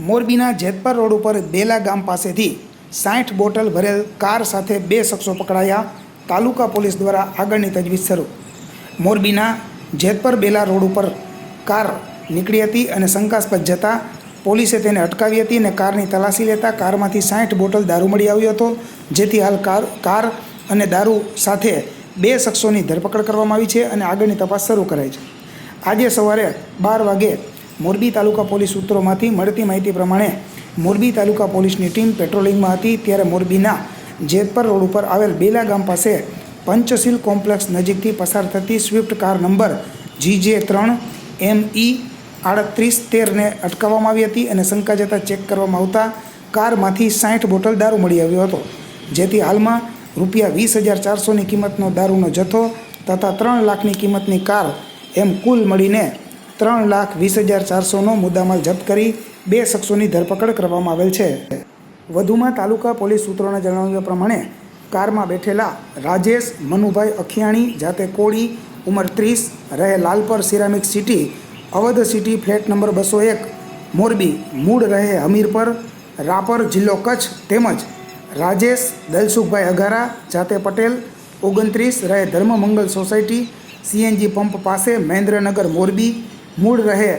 મોરબીના જેતપર રોડ ઉપર બેલા ગામ પાસેથી સાઠ બોટલ ભરેલ કાર સાથે બે શખ્સો પકડાયા. તાલુકા પોલીસ દ્વારા આગળની તજવીજ શરૂ. મોરબીના જેતપર બેલા રોડ ઉપર કાર નીકળી હતી અને શંકાસ્પદ જતાં પોલીસે તેને અટકાવી હતી અને કારની તલાશી લેતા કારમાંથી સાઠ બોટલ દારૂ મળી આવ્યો હતો, જેથી હાલ કાર કાર અને દારૂ સાથે બે શખ્સોની ધરપકડ કરવામાં આવી છે અને આગળની તપાસ શરૂ કરાઈ છે. આજે સવારે બાર વાગે મોરબી તાલુકા પોલીસ સૂત્રોમાંથી મળતી માહિતી પ્રમાણે મોરબી તાલુકા પોલીસની ટીમ પેટ્રોલિંગમાં હતી ત્યારે મોરબીના જેતપર રોડ ઉપર આવેલ બેલા ગામ પાસે પંચશીલ કોમ્પ્લેક્સ નજીકથી પસાર થતી સ્વિફ્ટ કાર નંબર જીજે ત્રણ એમ ઈ આડત્રીસ તેરને અટકાવવામાં આવી હતી અને શંકા જતાં ચેક કરવામાં આવતા કારમાંથી સાઠ બોટલ દારૂ મળી આવ્યો હતો. જેથી હાલમાં રૂપિયા વીસ હજાર ચારસોની કિંમતનો દારૂનો જથ્થો તથા ત્રણ લાખની કિંમતની કાર એમ કુલ મળીને ત્રણ લાખ વીસ હજાર ચારસોનો મુદ્દામાલ જપ્ત કરી બે શખ્સોની ધરપકડ કરવામાં આવેલ છે. વધુમાં તાલુકા પોલીસ સૂત્રોના જણાવ્યા પ્રમાણે કારમાં બેઠેલા રાજેશ, મનુભાઈ અખિયાણી જાતે કોળી, ઉંમર ત્રીસ, રહે Lalpar ceramic city, Awadh city flat number બસો એક, મોરબી, મૂળ રહે હમીરપર, રાપર જિલ્લો કચ્છ તેમજ રાજેશ, દલસુખભાઈ અઘારા જાતે પટેલ, ઓગણત્રીસ, રહે ધર્મમંગલ સોસાયટી, સીએનજી પંપ પાસે મહેન્દ્રનગર મોરબી મૂળ રહે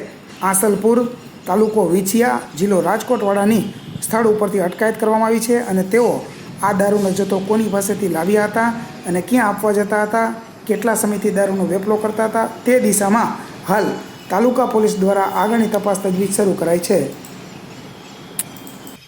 આસલપુર તાલુકો વિછિયા જિલ્લો રાજકોટવાળાની સ્થળ ઉપરથી અટકાયત કરવામાં આવી છે અને તેઓ આ દારૂનો જથ્થો કોની પાસેથી લાવ્યા હતા અને ક્યાં આપવા જતા હતા, કેટલા સમયથી દારૂનો વેપલો કરતા હતા, તે દિશામાં હાલ તાલુકા પોલીસ દ્વારા આગળની તપાસ તજવીજ શરૂ કરાઈ છે.